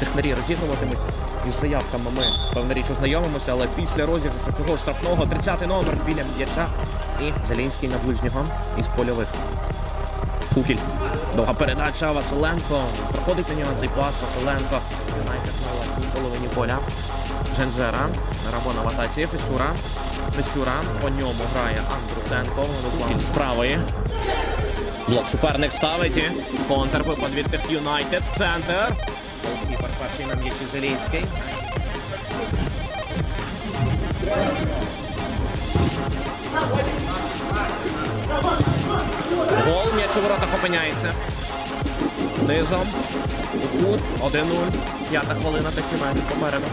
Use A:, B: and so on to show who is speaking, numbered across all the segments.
A: технарі розігруватимуть. Із заявками ми певна річ ознайомимося, але після розіграшу цього штрафного 30-й номер біля м'яча і Зелінський на ближнього із польових. Кукіль. Довга передача Василенко. Проходить на нього цей пас Василенко. Юнайтед на половині поля. Женжера. Рабона в атаці. Фесюра. Фесюра. По ньому грає Андрусенко. Владислав з. Блок суперник ставить. і Контр випад від Юнайтед. Центр. Голкіпер перший на м'ячі Зелінський. Гол м'яч у воротах опиняється. Низом. Кут. 1-0. П'ята хвилина мене попереду.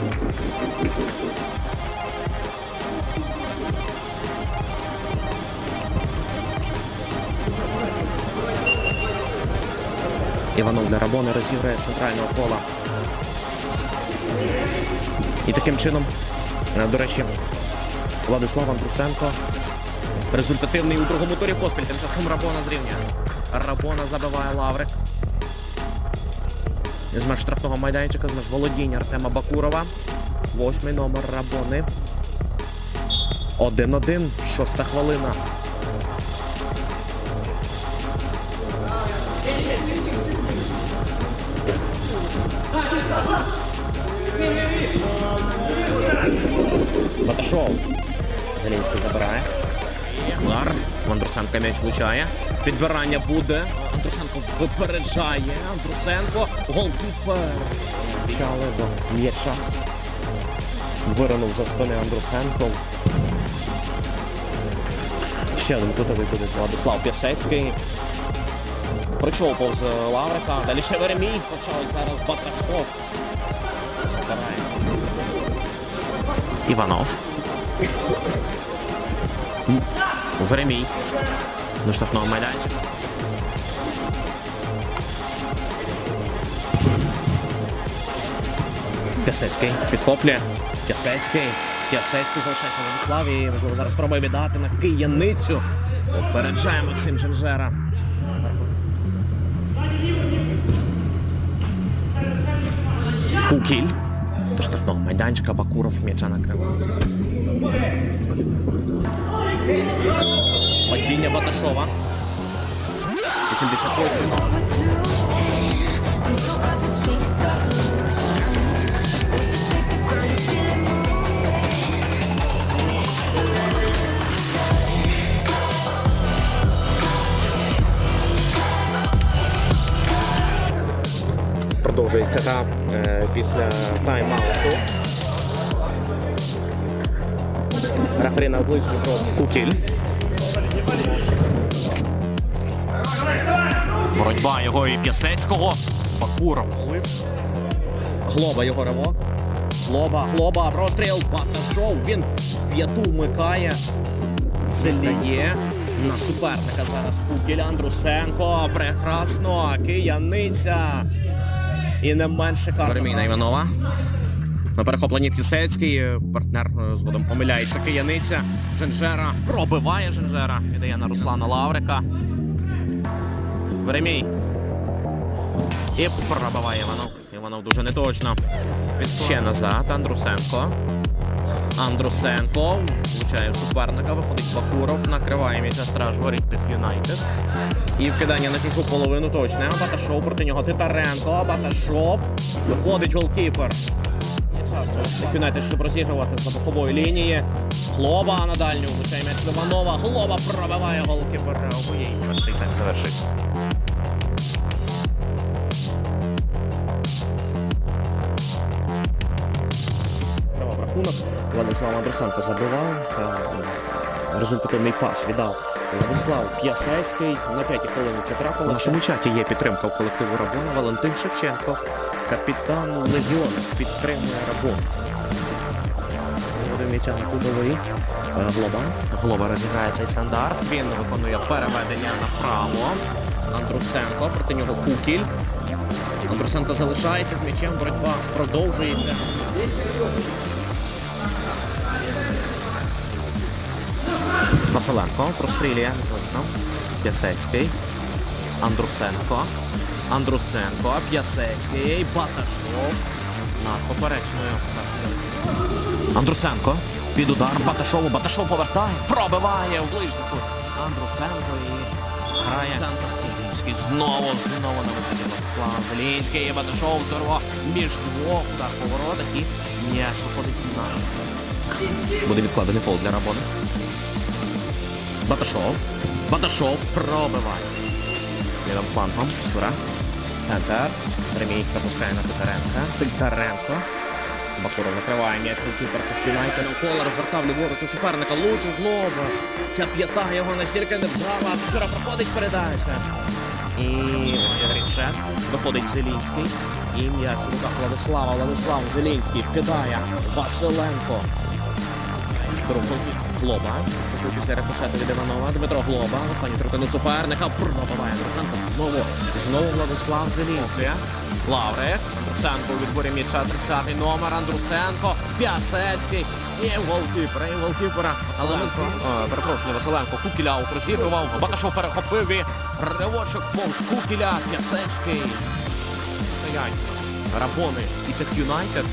A: Іванов для Рабони розіграє центрального кола. І таким чином, е, до речі, Владислав Андрусенко результативний у другому турі поспіль. Тим часом Рабона зрівнює. Рабона забиває Лаврик. З меж штрафного майданчика, з меж володіння Артема Бакурова. Восьмий номер Рабони. 1-1, шоста хвилина. Баташов. Зелінський забирає. Клар. Андрусенко м'яч влучає. Підбирання буде. Андрусенко випереджає. Андрусенко. Голкіпер. Чали до м'яча. Виринув за спини Андрусенко. Ще один кутовий буде Владислав П'ясецький. Пройшов повз Лаврика. Далі ще Веремій. Почалось зараз Батахов. Забирається. Іванов. Веремій. До штрафного майданчика. Пясецький підхоплює. Пясецький. Пясецький залишається в Владиславі. Можливо, зараз спробує віддати на кияницю. Попереджає Максим Женжера. Кукіль. До штрафного майданчика Бакуров м'яча накрив. Падіння Баташова. 88 номер. Продовжується гра е, після тайм-ауту. Рефері на крок Кукіль. Боротьба його і П'ясецького. Бакуров. Глоба його ривок. Глоба, глоба, простріл. Баташов. Він п'яту вмикає. Зеліє на суперника зараз Кукіль Андрусенко. Прекрасно. Кияниця. І не менше карта. Веремійна Іванова. На перехопленні П'ясецький. Партнер е, згодом помиляється. Кияниця. Женжера пробиває Женжера. Віддає на Руслана Лаврика. Веремій. І пробиває Іванов. Іванов дуже неточно. Ще назад. Андрусенко. Андрусенко. Влучає суперника. Виходить Бакуров. Накриває м'яча страж Воріттих Юнайтед. І вкидання на чужу половину точне. Баташов проти нього Титаренко. Баташов. Виходить голкіпер. Юнайтед, щоб розігрувати за бокової лінії. Глоба на дальню влучає м'яч Ливанова. Глоба пробиває голкіпер. Обоєй. Перший тайм завершився. Рахунок. Владислав Андрусенко забивав. Е, Результативний пас віддав Владислав П'ясецький. На п'ятій хвилині це трапилося. В нашому чаті є підтримка в колективу Рабона. Валентин Шевченко, капітан Легіон, підтримує Рабон. М'яча на кутовий. Е, Глоба. Глоба розіграє цей стандарт. Він виконує переведення направо. Андрусенко, проти нього Кукіль. Андрусенко залишається з м'ячем. Боротьба продовжується. Василенко прострілює точно. П'ясецький. Андрусенко. Андрусенко, П'ясецький, Баташов над поперечною. Андрусенко під удар Баташову. Баташов повертає, пробиває в ближню тут. Андрусенко і грає Зелінський. Знову, знову на виході Владислав Зелінський. Баташов здорово між двох удар по воротах і м'яч виходить на. Буде відкладений фол для Рабона. Баташов. Баташов пробиває. Лівим флангом. Сура. Центр. Ремій пропускає на Титаренка. Титаренко. Бакуров накриває м'яч голкіпер Юнайтед навколо розвертав ліворуч у суперника. Лучше злоба. Ця п'ята його настільки не вдала. Сура проходить передача. І ось Грішет. Виходить Зелінський. І м'яч у руках Владислава. Владислав Зелінський вкидає. Василенко. Дорогий Глоба. Після рикошету від Іванова. Дмитро Глоба. Останній третину суперника. Пробиває Андрусенко. Знову. Знову Владислав Зелінський. Лаврик. Андрусенко у відборі м'яча. 30-й номер. Андрусенко. П'ясецький. І голкіпера, і голкіпера. Але ми Е, перепрошую, Василенко. Кукіля розігрував. Баташов перехопив і ривочок повз Кукіля. П'ясецький. Стоять. Рабони і Тех Юнайтед.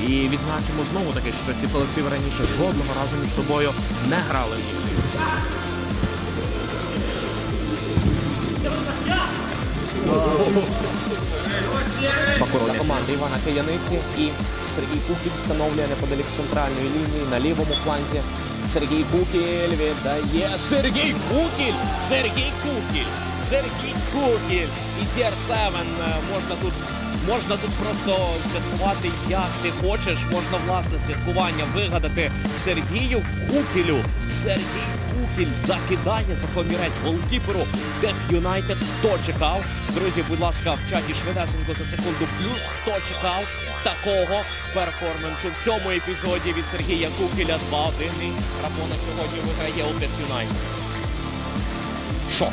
A: І відзначимо знову таки, що ці колективи раніше жодного разу між собою не грали в нічию. Бакуровня команди Івана Кияниці і Сергій Кухін встановлює неподалік центральної лінії на лівому фланзі. Сергій Кукіль віддає Сергій Кукіль! Сергій Кукіль! Сергій Кукіль! І CR7 е, можна тут можна тут просто святкувати як ти хочеш. Можна власне святкування вигадати Сергію Кукілю. Сергій Кукіль закидає за комірець голкіперу Тех Юнайтед. Хто чекав? Друзі, будь ласка, в чаті швидесенько за секунду плюс. Хто чекав такого перформансу в цьому епізоді від Сергія Кукіля 2-1. І Рапона сьогодні виграє у Тех Юнайтед. Шок.